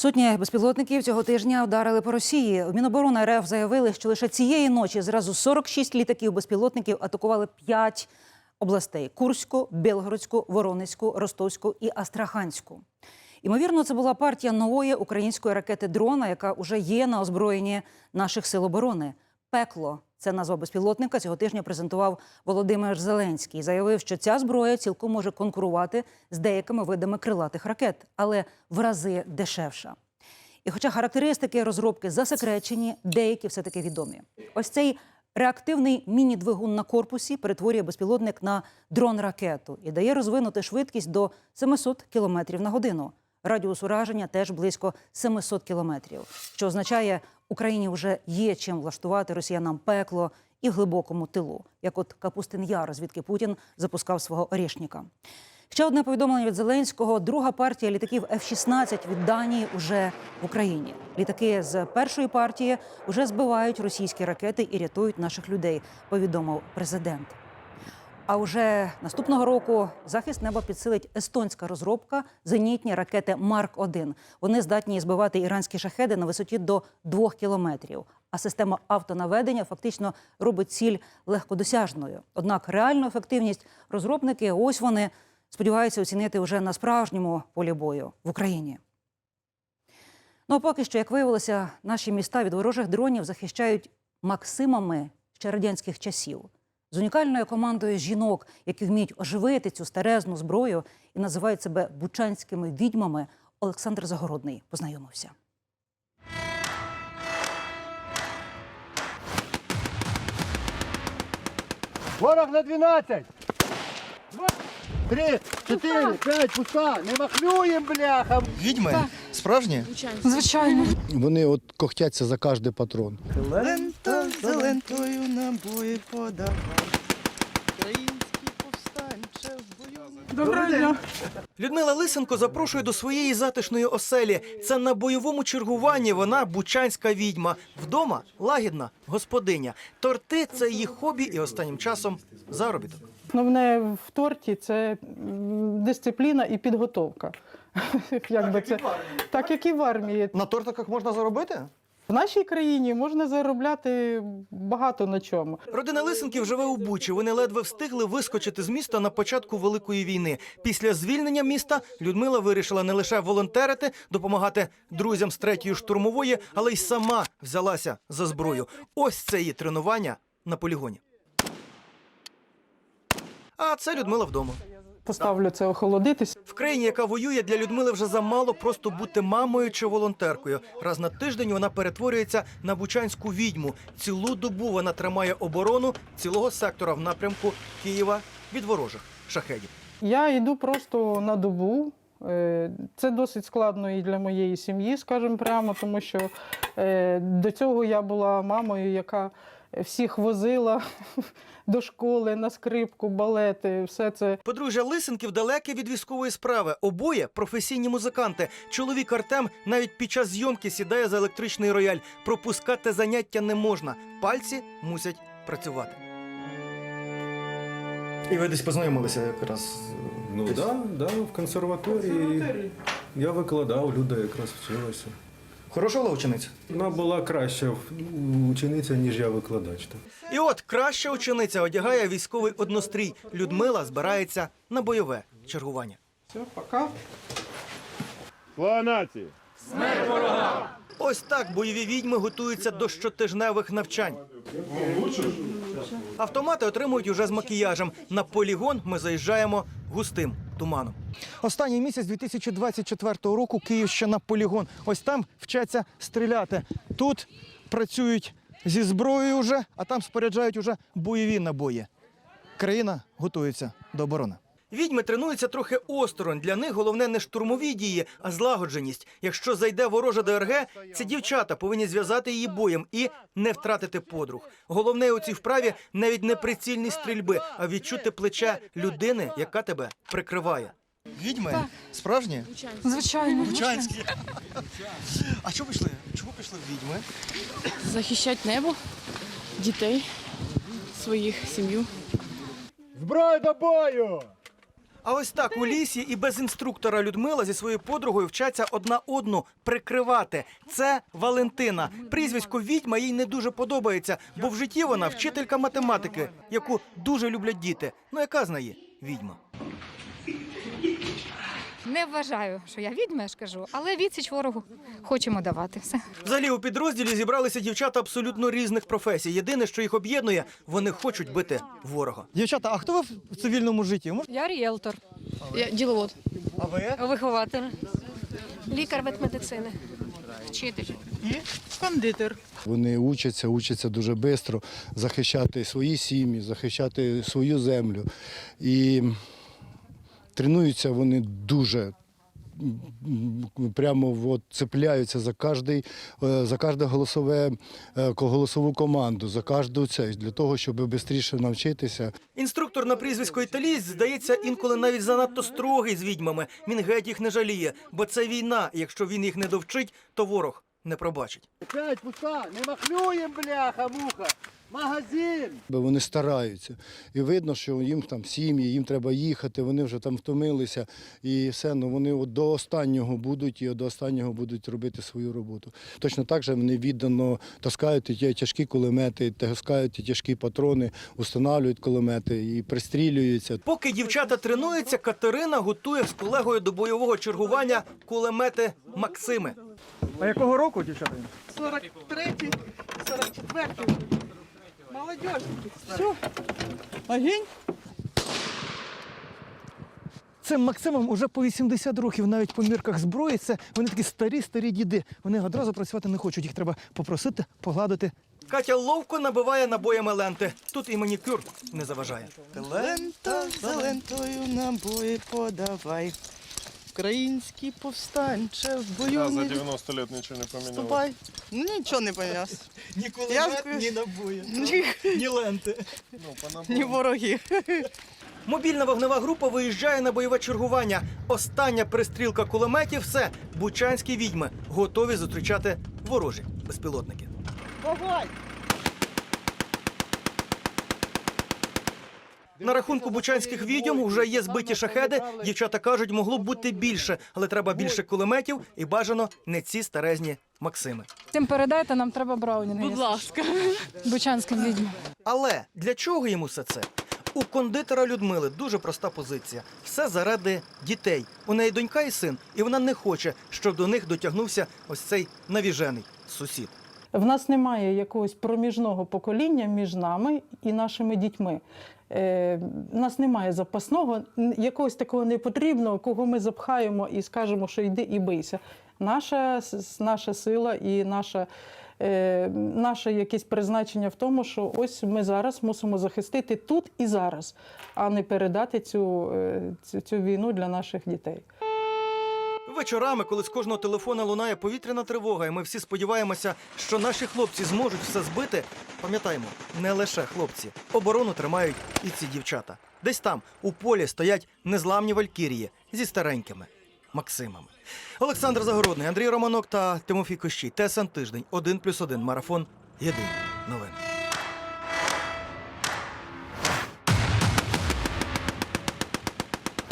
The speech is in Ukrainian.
Сотні безпілотників цього тижня вдарили по Росії. В Міноборони РФ заявили, що лише цієї ночі зразу 46 літаків безпілотників атакували 5 областей: Курську, Білгородську, Воронезьку, Ростовську і Астраханську. Ймовірно, це була партія нової української ракети дрона, яка вже є на озброєнні наших сил оборони. Пекло це назва безпілотника. Цього тижня презентував Володимир Зеленський. Заявив, що ця зброя цілком може конкурувати з деякими видами крилатих ракет, але в рази дешевша. І хоча характеристики розробки засекречені, деякі все таки відомі. Ось цей реактивний міні-двигун на корпусі перетворює безпілотник на дрон-ракету і дає розвинути швидкість до 700 км на годину. Радіус ураження теж близько 700 кілометрів, що означає, Україні вже є чим влаштувати росіянам пекло і глибокому тилу, як от Капустин Яр, звідки Путін запускав свого орішника. Ще одне повідомлення від Зеленського: друга партія літаків F-16 від Данії уже в Україні. Літаки з першої партії вже збивають російські ракети і рятують наших людей. Повідомив президент. А вже наступного року захист неба підсилить естонська розробка зенітні ракети Марк 1 Вони здатні збивати іранські шахеди на висоті до 2 кілометрів. А система автонаведення фактично робить ціль легкодосяжною. Однак реальну ефективність розробники ось вони сподіваються оцінити вже на справжньому полі бою в Україні. Ну а поки що, як виявилося, наші міста від ворожих дронів захищають максимами ще радянських часів з унікальною командою жінок, які вміють оживити цю старезну зброю і називають себе бучанськими відьмами. Олександр Загородний познайомився. Ворог на 12. Два, Три, чотири, п'ять, пуста. Не махлюєм, бляха. Відьми? Справжні? Звичайно. Вони от когтяться за кожний патрон. Лента за лентою набої подавай. Українські повстанче в бою. Доброго дня. Людмила Лисенко запрошує до своєї затишної оселі. Це на бойовому чергуванні. Вона бучанська відьма. Вдома лагідна господиня. Торти це її хобі і останнім часом заробіток. Основне в торті це дисципліна і підготовка. Як би це так, як і в армії. На тортиках можна заробити? В нашій країні можна заробляти багато на чому. Родина Лисенків живе у Бучі. Вони ледве встигли вискочити з міста на початку Великої війни. Після звільнення міста Людмила вирішила не лише волонтерити, допомагати друзям з третьої штурмової, але й сама взялася за зброю. Ось це її тренування на полігоні. А це Людмила вдома. Поставлю це охолодитись. В країні, яка воює, для Людмили вже замало просто бути мамою чи волонтеркою. Раз на тиждень вона перетворюється на бучанську відьму. Цілу добу вона тримає оборону цілого сектора в напрямку Києва від ворожих шахедів. Я йду просто на добу. Е, Це досить складно і для моєї сім'ї, скажімо прямо, тому що е, до цього я була мамою, яка всіх возила до школи на скрипку, балети, все це Подружжя Лисенків далеке від військової справи. Обоє професійні музиканти. Чоловік Артем навіть під час зйомки сідає за електричний рояль. Пропускати заняття не можна. Пальці мусять працювати. І ви десь познайомилися якраз. Ну так, да, да, в консерваторії. Я викладав, Люда якраз вчилася. Хороша була учениця? Вона була краща учениця, ніж я викладач. І от краща учениця одягає військовий однострій. Людмила збирається на бойове чергування. все, пока. Слава нації! Ось так бойові відьми готуються до щотижневих навчань. Автомати отримують уже з макіяжем. На полігон ми заїжджаємо густим туманом. Останній місяць 2024 року Київщина полігон. Ось там вчаться стріляти. Тут працюють зі зброєю вже, а там споряджають уже бойові набої. Країна готується до оборони. Відьми тренуються трохи осторонь. Для них головне не штурмові дії, а злагодженість. Якщо зайде ворожа ДРГ, ці дівчата повинні зв'язати її боєм і не втратити подруг. Головне у цій вправі навіть не прицільність стрільби, а відчути плече людини, яка тебе прикриває. Відьми справжні? Звичайно. Бучанські. А чого пішли? Чого пішли в відьми? захищати небо, дітей, своїх, сім'ю. Зброю до бою! А ось так у лісі і без інструктора Людмила зі своєю подругою вчаться одна одну прикривати. Це Валентина. Прізвисько відьма їй не дуже подобається, бо в житті вона вчителька математики, яку дуже люблять діти. Ну яка з неї відьма? Не вважаю, що я відьма, я ж кажу, але відсіч ворогу хочемо давати. Все. Взагалі у підрозділі зібралися дівчата абсолютно різних професій. Єдине, що їх об'єднує, вони хочуть бити ворога. Дівчата, а хто ви в цивільному житті? Я ріелтор, Я діловод. А ви? вихователь, лікар ветмедицини, вчитель. і Кондитер. Вони учаться, учаться дуже швидко захищати свої сім'ї, захищати свою землю. І тренуються вони дуже. Прямо от цепляються за кожний, е, за кожне голосове е, голосову команду, за кожну це для того, щоб швидше навчитися. Інструктор на прізвисько італієць, здається, інколи навіть занадто строгий з відьмами. Він геть їх не жаліє, бо це війна. Якщо він їх не довчить, то ворог не пробачить. П'ять пуста, не махлюєм, бляха, муха. Магазин. Бо вони стараються. І видно, що їм там сім'ї, їм треба їхати, вони вже там втомилися і все. Ну вони от до останнього будуть і до останнього будуть робити свою роботу. Точно так же вони віддано таскають і ті тяжкі кулемети, таскають і тяжкі патрони, устанавлюють кулемети і пристрілюються. Поки дівчата тренуються, Катерина готує з колегою до бойового чергування кулемети Максими. А якого року, дівчата? 43-й, 44-й. Все. Огінь. Цим Максимам уже по 80 років, навіть по мірках зброї. Це вони такі старі, старі діди. Вони одразу працювати не хочуть. Їх треба попросити, погладити. Катя ловко набиває набоями ленти. Тут і манікюр не заважає. Лента за лентою набої подавай. Український повстанче в бою за не 90 лет нічого не помінялося. вступай. Ну нічого не помінявся. Ні Я кулемет, скажу- ні набої, Ні, ні ленти. ні вороги. Мобільна вогнева група виїжджає на бойове чергування. Остання пристрілка кулеметів все. Бучанські відьми готові зустрічати ворожі безпілотники. На рахунку бучанських відьом вже є збиті шахеди. Дівчата кажуть, могло б бути більше, але треба більше кулеметів і бажано не ці старезні Максими. Тим передайте, нам треба браунінги. Будь ласка. Бучанським відьмам. Але для чого йому все це? У кондитера Людмили дуже проста позиція. Все заради дітей. У неї донька і син, і вона не хоче, щоб до них дотягнувся ось цей навіжений сусід. В нас немає якогось проміжного покоління між нами і нашими дітьми. Е, в нас немає запасного, якогось такого непотрібного, кого ми запхаємо і скажемо, що йди і бийся. Наша, наша сила і наша, е, наше якесь призначення в тому, що ось ми зараз мусимо захистити тут і зараз, а не передати цю, е, цю, цю війну для наших дітей. Вечорами, коли з кожного телефона лунає повітряна тривога, і ми всі сподіваємося, що наші хлопці зможуть все збити. Пам'ятаємо, не лише хлопці. Оборону тримають і ці дівчата. Десь там, у полі, стоять незламні валькірії зі старенькими Максимами. Олександр Загородний, Андрій Романок та Тимофій Кощій. ТСН тиждень 1+,1 марафон. Єдині новини.